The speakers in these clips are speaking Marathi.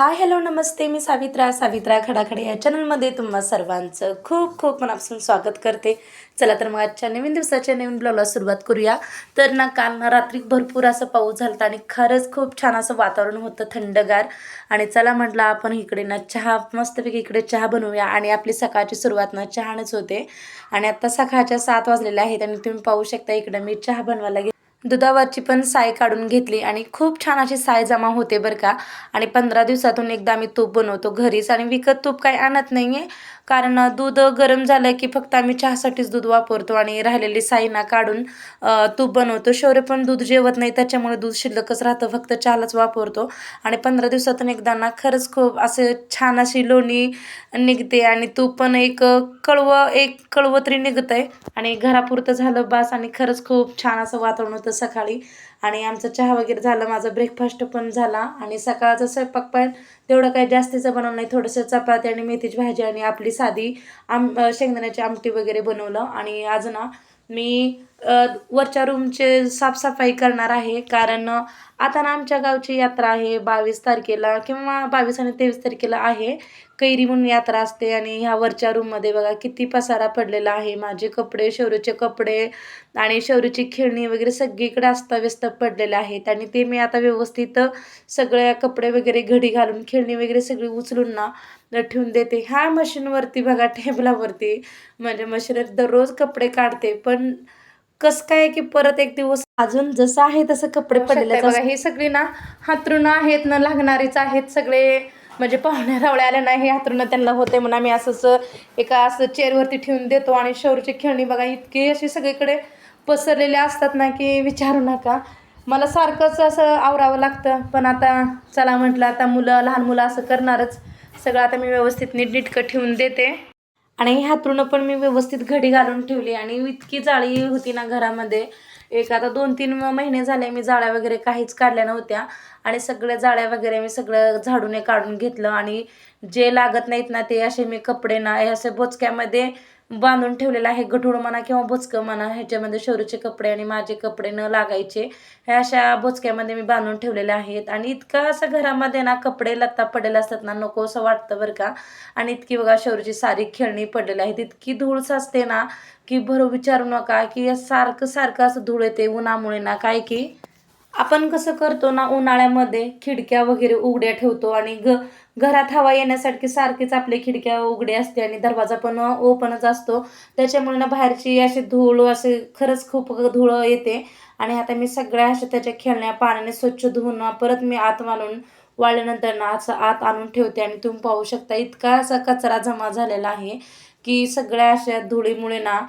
हाय हॅलो नमस्ते. मी सावित्रा. सावित्रा खडाखडे या चॅनलमध्ये तुम्हा सर्वांचं खूप खूप मनापासून स्वागत करते. चला तर मग आजच्या नवीन दिवसाच्या नवीन ब्लॉगला सुरुवात करूया. तर ना काल ना रात्री भरपूर असं पाऊस झाला होता आणि खरंच खूप छान असं वातावरण होतं थंडगार. आणि चला म्हटलं आपण इकडे ना चहा मस्तपैकी इकडे चहा बनवूया. आणि आपली सकाळची सुरुवात ना चहानच होते. आणि आता सकाळच्या सात वाजलेल्या आहेत आणि तुम्ही पाहू शकता इकडे मी चहा बनवायला घे दुधावरची पण साय काढून घेतली आणि खूप छान अशी साय जमा होते बरं का. आणि पंधरा दिवसातून एकदा आम्ही तूप बनवतो घरीच आणि विकत तूप काही आणत नाही आहे कारण दूध गरम झालं की फक्त आम्ही चहासाठीच दूध वापरतो आणि राहिलेली साईना काढून तूप बनवतो. शौर्य पण दूध जेवत नाही त्याच्यामुळे दूध शिल्लकच राहतं फक्त चहालाच वापरतो. आणि पंधरा दिवसातून एकदा ना खरंच खूप असं छान अशी लोणी निघते आणि तूप पण एक कळवं एक कळवं तरी निघतं आहे आणि घरापुरतं झालं बास आणि खरंच खूप छान असं वातावरण होतं. सकाळी. आणि आमचं चहा वगैरे झाला माझं ब्रेकफास्ट पण झाला. आणि सकाळचं स्वयंपाक पण तेवढं काही जास्तीचं बनवलं नाही. थोडंसं चपाती आणि मेथीची भाजी आणि आपली साधी आम शेंगदाण्याची आमटी वगैरे बनवलं. आणि आज ना मी वरच्या रूमचे साफसफाई करणार आहे. कारण आता ना आमच्या गावची यात्रा आहे बावीस तारखेला किंवा बावीस आणि तेवीस तारखेला आहे. कैरी म्हणून यात्रा असते आणि ह्या वरच्या रूममध्ये बघा किती पसारा पडलेला आहे. माझे कपडे शौर्यचे कपडे आणि शौर्यची खेळणी वगैरे सगळीकडे अस्ताव्यस्त पडलेले आहेत. आणि ते मी आता व्यवस्थित सगळ्या कपडे वगैरे घडी घालून खेळणी वगैरे सगळी उचलून ना ठेवून देते. ह्या मशीनवरती बघा टेबलावरती म्हणजे मशीनवर दररोज कपडे काढते. पण कसं काय की परत एक दिवस अजून जसं आहे तसं कपडे पडलेले बघा हे सगळी ना हातरून आहेत ना लागणारीच आहेत सगळे. म्हणजे पाहुण्या रावळ्या आल्या नाही हातरून त्यांना होते म्हणून आम्ही असंच एका असं चेअरवरती ठेवून देतो. आणि शौरची खेळणी बघा इतकी अशी सगळीकडे पसरलेले असतात ना की विचारू नका. मला सारखंच असं आवरावं लागतं. पण आता चला म्हटलं आता मुलं लहान मुलं असं करणारच. सगळं आता मी व्यवस्थित नीटनीटकं ठेवून देते. आणि ही पण मी व्यवस्थित घडी घालून ठेवली आणि इतकी जाळी होती ना घरामध्ये. एक आता दोन तीन महिने झाले मी जाळ्या वगैरे काहीच काढल्या नव्हत्या. आणि सगळ्या जाळ्या वगैरे मी सगळं झाडूने काढून घेतलं आणि जे लागत नाहीत ना ते असे मी कपडे ना हे असे बोचक्यामध्ये बांधून ठेवलेलं आहे गठूळ म्हणा किंवा बोचकं म्हणा ह्याच्यामध्ये शौर्यचे कपडे आणि माझे कपडे न लागायचे ह्या अशा बोचक्यामध्ये मी बांधून ठेवलेले आहेत. आणि इतकं असं घरामध्ये ना कपडे लत्ता पडलेले असतात ना नको असं वाटतं बरं का. आणि इतकी बघा शौर्यची सारी खेळणी पडलेली आहेत. इतकी धूळ साचते ना की भरू विचारू नका की सारखं सारखं असं धूळ येते उन्हामुळे ना काय की? आपण कसं करतो ना उन्हाळ्यामध्ये खिडक्या वगैरे उघड्या ठेवतो आणि ग घरात हवा येण्यासाठी सारखीच आपल्या खिडक्या उघडे असते आणि दरवाजा पण ओपनच असतो. त्याच्यामुळे ना बाहेरची अशी धूळ असे खरंच खूप धूळ येते. आणि आता मी सगळ्या अशा त्याच्या खेळण्या पाण्याने स्वच्छ धुवून परत मी आत मानून वाळल्यानंतर ना असं आत आणून ठेवते आणि तुम्ही पाहू शकता इतका असा कचरा जमा झालेला आहे. की सगळ्या अशा धुळीमुळे ना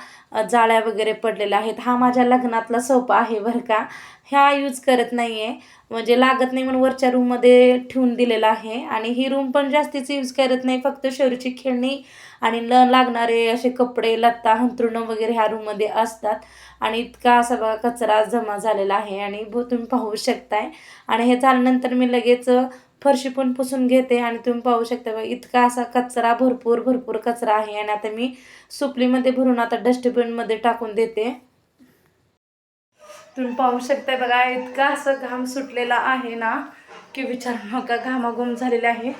जाळ्या वगैरे पडलेल्या आहेत. हा माझ्या लग्नातला सोपा आहे बरं का. ह्या यूज करत नाही आहे म्हणजे लागत नाही म्हणून वरच्या रूममध्ये ठेवून दिलेला आहे. आणि ही रूम पण जास्तीच यूज करत नाही. फक्त शौरीची खेळणी आणि न लागणारे असे कपडे लत्ता हंतरुणं वगैरे ह्या रूममध्ये असतात. आणि इतका सगळा कचरा जमा झालेला आहे. आणि तुम्ही पाहू शकताय. आणि हे झाल्यानंतर मी लगेच फरशी पण पुसून घेते आणि तुम्ही पाहू शकता बघा इतका असा कचरा भरपूर भरपूर कचरा आहे. आणि आता मी सुपलीमध्ये भरून आता डस्टबिनमध्ये टाकून देते. तुम्ही पाहू शकता बघा इतका असं घाम सुटलेला आहे ना की विचार नका घामाघूम झालेला आहे.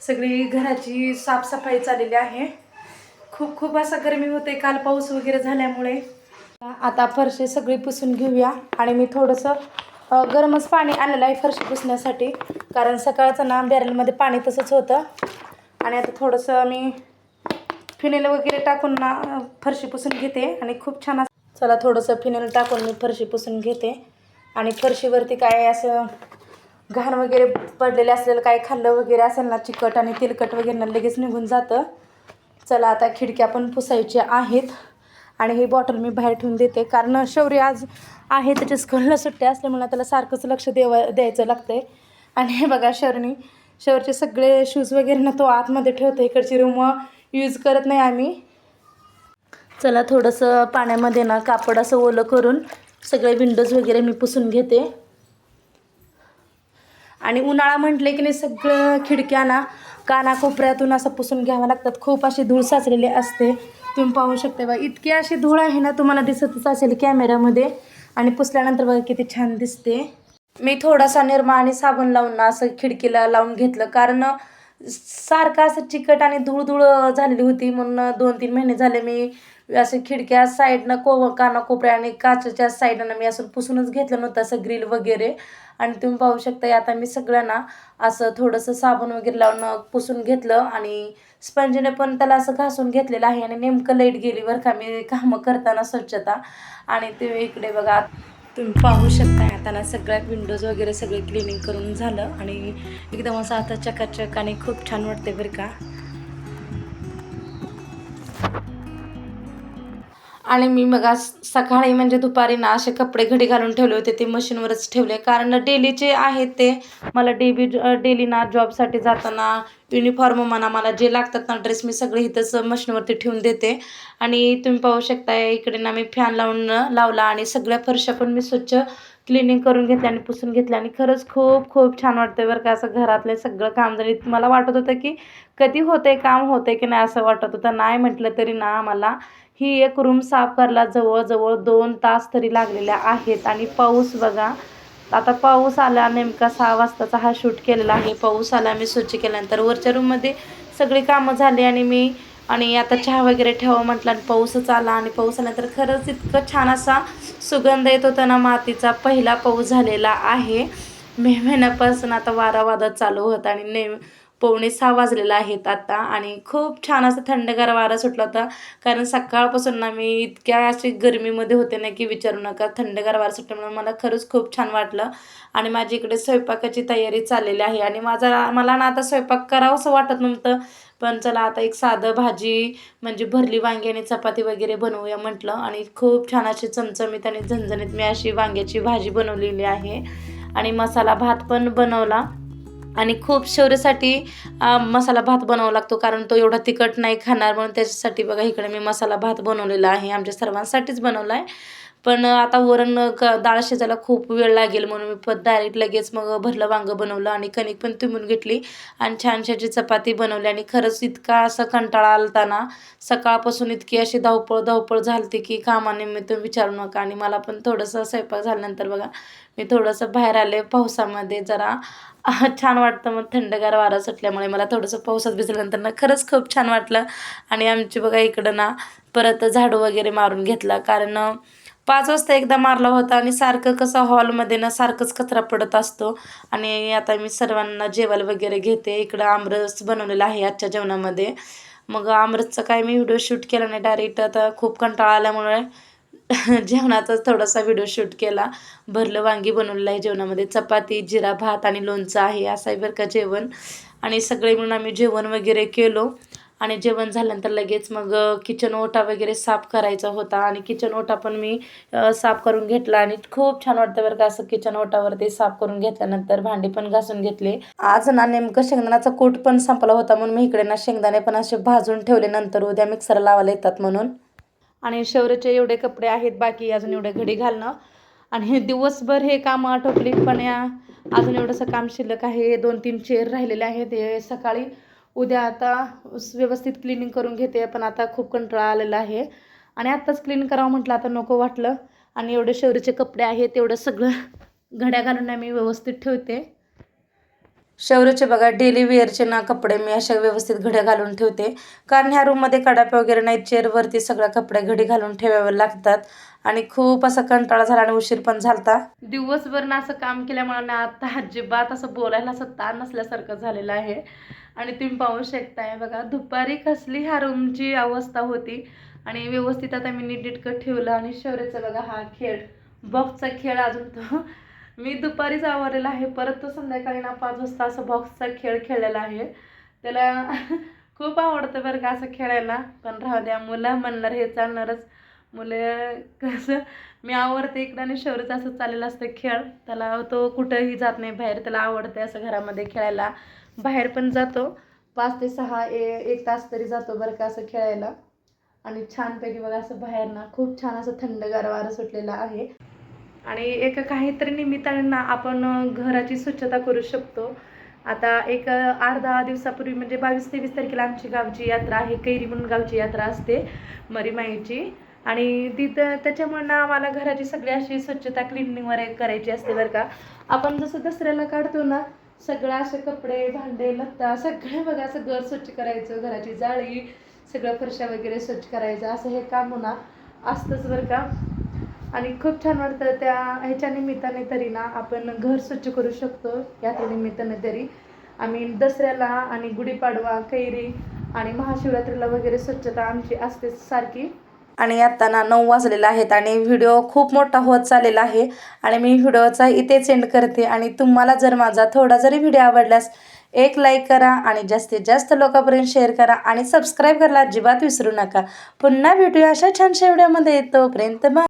सगळी घराची साफसफाई चाललेली आहे. खूप खूप असं गरमी होते काल पाऊस वगैरे झाल्यामुळे. आता फरशी सगळी पुसून घेऊया आणि मी थोडंसं गरमच पाणी आणलेलं आहे फरशी पुसण्यासाठी. कारण सकाळचं ना बॅरलमध्ये पाणी तसंच होतं. आणि आता थोडंसं मी फिनेल वगैरे टाकून ना फरशी पुसून घेते. आणि खूप छान चला थोडंसं फिनेल टाकून मी फरशी पुसून घेते. आणि फरशीवरती काय असं घाण वगैरे पडलेले असलेलं काय खाल्लं वगैरे असेल ना चिकट आणि तेलकट वगैरे ना लगेच निघून जातं. चला आता खिडक्या पण पुसायच्या आहेत. आणि ही बॉटल मी बाहेर ठेवून देते. कारण शौर्य आज आहे त्याच्या स्कूलला सुट्ट्या असल्यामुळे त्याला सारखंच लक्ष देवा द्यायचं लागतं आहे आणि हे बघा शौर्यनी शौरचे सगळे शूज वगैरे ना तो आतमध्ये ठेवतो इकडची रूम यूज करत नाही आम्ही. चला थोडंसं पाण्यामध्ये ना कापड असं ओलं करून सगळे विंडोज वगैरे मी पुसून घेते. आणि उन्हाळा म्हटले की नाही सगळं खिडक्या ना कानाकोपऱ्यातून असं पुसून घ्यावं लागतात. खूप अशी धूळ साचलेली असते. तुम्ही पाहू शकता बघा इतकी अशी धूळ आहे ना तुम्हाला दिसतच असेल कॅमेऱ्यामध्ये आणि पुसल्यानंतर बघा किती छान दिसते. मी थोडासा निरमा आणि साबण लावून ना असं खिडकीला लावून घेतलं. कारण सारखं असं चिकट आणि धूळ धूळ झालेली होती. म्हणून दोन तीन महिने झाले मी असं खिडक्या साईडनं को कानाकोपऱ्या आणि काचेच्या साईडनं मी असं पुसूनच घेतलं नव्हतं असं ग्रिल वगैरे. आणि तुम्ही पाहू शकता आता मी सगळ्यांना असं थोडंसं साबण वगैरे लावून पुसून घेतलं आणि स्पंजने पण त्याला असं घासून घेतलेलं आहे आणि नेमकं लाइट गेली बरं का. मी कामं करताना स्वच्छता आणि तुम्ही इकडे बघा. तुम्ही पाहू शकता आता सगळ्या विंडोज वगैरे सगळे क्लिनिंग करून झालं आणि एकदम असं आता चकाचक आणि खूप छान वाटते बरं का. आणि मी मग आज सकाळी म्हणजे दुपारी ना असे कपडे घडी घालून ठेवले होते ते मशीनवरच ठेवले. कारण डेलीचे आहेत ते मला डेबी डेली ना जॉबसाठी जाताना युनिफॉर्म म्हणा मला जे लागतात ना ड्रेस मी सगळे इथंच मशीनवरती ठेवून देते. आणि तुम्ही पाहू शकता इकडे ना मी फॅन लावून लावला आणि सगळ्या फरशा पण मी स्वच्छ क्लिनिंग करून घेतलं आणि पुसून घेतलं. आणि खरंच खूप खूप छान वाटतं बरं का असं घरातले सगळं काम झाली मला वाटत होतं की कधी होते काम होते की नाही असं वाटत होतं. नाही म्हटलं तरी ना मला ही एक रूम साफ करायला जवळजवळ दोन तास तरी लागलेल्या आहेत. आणि पाऊस बघा आता पाऊस आला नेमका सहा वाजताचा हा शूट केलेला आहे. पाऊस आला मी स्वच्छ केल्यानंतर वरच्या रूममध्ये सगळी कामं झाली आणि मी आणि आता चहा वगैरे ठेवा म्हटलं आणि पाऊसच आला आणि पाऊस आल्यानंतर खरंच इतकं छान असा सुगंध येत होता ना मातीचा. पहिला पाऊस झालेला आहे. मे महिन्यापासून आता वारा वादळ चालू होता आणि नेम पावणे सहा वाजलेला आहेत आता आणि खूप छान असं थंडगार वारा सुटला होता. कारण सकाळपासून ना मी इतक्या अशी गरमीमध्ये होते ना की विचारू नका थंडगार वारा सुटल्यामुळे मला खरंच खूप छान वाटलं. आणि माझी इकडे स्वयंपाकाची तयारी चाललेली आहे आणि माझा मला ना आता स्वयंपाक करावंसं वाटत नव्हतं. पण चला आता एक साधं भाजी म्हणजे भरली वांगी आणि चपाती वगैरे बनवूया म्हटलं. आणि खूप छान अशी चमचमीत आणि झणझणीत मी अशी वांग्याची भाजी बनवलेली आहे. आणि मसाला भात पण बनवला. आणि खूप शौर्यासाठी मसाला भात बनवावा लागतो कारण तो एवढा तिखट नाही खाणार म्हणून त्याच्यासाठी बघा इकडे मी मसाला भात बनवलेला आहे आमच्या सर्वांसाठीच बनवला आहे पण आता वरण क डाळ शिजायला खूप वेळ लागेल म्हणून मी पण डायरेक्ट लगेच मग भरलं वांगं बनवलं आणि कणिक पण तुंबून घेतली आणि छानशाची चपाती बनवली आणि खरंच इतका असं कंटाळा आलता ना सकाळपासून इतकी अशी धावपळ धावपळ झालती की कामानिमित्त विचारू नका आणि मला पण थोडंसं स्वयंपाक झाल्यानंतर बघा मी थोडंसं बाहेर आले पावसामध्ये जरा छान वाटतं मग थंडगार वारा सुटल्यामुळे मला थोडंसं पावसात भिजल्यानंतर ना खरंच खूप छान वाटलं आणि आमची बघा इकडं ना परत झाडू वगैरे मारून घेतला कारण पाच वाजता एकदा मारला होता आणि सारखं कसं हॉलमध्ये ना सारखंच कचरा पडत असतो. आणि आता मी सर्वांना जेवायला वगैरे घेते. इकडं आमरस बनवलेला आहे आजच्या जेवणामध्ये. मग आमरसचा काय मी व्हिडिओ शूट केला नाही. डायरेक्ट आता खूप कंटाळा आल्यामुळे जेवणाचाच थोडासा व्हिडिओ शूट केला. भरलं वांगी बनवलेलं आहे जेवणामध्ये. चपाती जिरा भात आणि लोणचं आहे. असं आहे बरं का जेवण. आणि सगळे म्हणून आम्ही जेवण वगैरे केलो. आणि जेवण झाल्यानंतर लगेच मग किचन ओटा वगैरे साफ करायचा होता आणि किचन ओटा पण मी साफ करून घेतला आणि खूप छान वाटतं बरं का असं किचन ओटावरती साफ करून घेतल्यानंतर भांडी पण घासून घेतले. आज ना नेमकं शेंगदाण्याचा कूट पण संपला होता म्हणून मी इकडे ना शेंगदाणे पण असे भाजून ठेवले नंतर उद्या मिक्सर लावायला येतात म्हणून. आणि शौर्यचे एवढे कपडे आहेत बाकी अजून एवढे घडी घालणं. आणि दिवसभर हे काम आटोपली पण या अजून एवढंसं काम शिल्लक आहे दोन तीन चेअर राहिलेले आहेत हे सकाळी उद्या आता व्यवस्थित क्लिनिंग करून घेते पण आता खूप कंटाळा आलेला आहे. आणि आत्ताच क्लीन करावं म्हटलं आता नको वाटलं. आणि एवढे शौरीचे कपडे आहेत तेवढं सगळं घड्या घालून मी व्यवस्थित ठेवते. शौर्यचे बघा डेली वेअरचे ना कपडे मी अशा व्यवस्थित घड्या घालून ठेवते. कारण ह्या रूममध्ये कडापे वगैरे नाही चेअरवरती सगळ्या कपडे घडी घालून ठेवावे लागतात. आणि खूप असा कंटाळा झाला आणि उशीर पण झालता. दिवसभर ना असं काम केल्यामुळे ना आता अजिबात असं बोलायला असं ताण नसल्यासारखं झालेलं आहे. आणि तुम्ही पाहू शकताय बघा दुपारी कसली ह्या रूमची अवस्था होती. आणि व्यवस्थित आता मी नीट ठेवलं आणि शौर्यचा बघा हा खेळ बॉक्सचा खेळ अजून तो मी दुपारीच आवरलेला आहे. परत तो संध्याकाळी ना पाच वाजता असं बॉक्सचा खेळ खेळलेला आहे. त्याला खूप आवडतं बरं का असं खेळायला. पण राहू द्या मुलं म्हणणार हे चालणारच. मुलं कसं मी आवडते इकडं आणि शौर्यचं असं चाललेलं असतं खेळ. त्याला तो कुठंही जात नाही बाहेर. त्याला आवडते असं घरामध्ये खेळायला. बाहेर पण जातो. पाच ते सहा ए एक तास तरी जातो बरं का असं खेळायला. आणि छानपैकी बघा असं बाहेर ना खूप छान असं थंडगार वारं सुटलेलं आहे. आणि एक काहीतरी निमित्तानं आपण घराची स्वच्छता करू शकतो. आता एक आठ दहा दिवसापूर्वी म्हणजे बावीस तेवीस तारखेला आमची गावची यात्रा आहे कैरी म्हणून गावची यात्रा असते मरीमाईची. आणि तिथं त्याच्यामुळं ना आम्हाला घराची सगळी अशी स्वच्छता क्लिनिंग वगैरे करायची असते बरं का. आपण जसं दसऱ्याला काढतो ना सगळं असे कपडे भांडे लत्ता सगळे बघा असं घर स्वच्छ करायचं घराची जाळी सगळं फरशा वगैरे स्वच्छ करायचं असं हे काम होणार. असतंच बरं का. आणि खूप छान वाटतं त्या ह्याच्या निमित्ताने तरी ना आपण घर स्वच्छ करू शकतो याच्या निमित्ताने तरी. आम्ही दसऱ्याला आणि गुढीपाडवा कैरी आणि महाशिवरात्रीला वगैरे स्वच्छता आमची असते सारखी. आणि आता ना नऊ वाजलेला आहेत आणि व्हिडिओ खूप मोठा होत चाललेला आहे. आणि मी व्हिडिओचा इथेच सेंड करते. आणि तुम्हाला जर माझा थोडा जरी व्हिडिओ आवडल्यास एक लाईक करा आणि जास्तीत जास्त लोकांपर्यंत शेअर करा आणि सबस्क्राईब करायला अजिबात विसरू नका. पुन्हा भेटूया अशा छानशा व्हिडिओमध्ये तोपर्यंत बा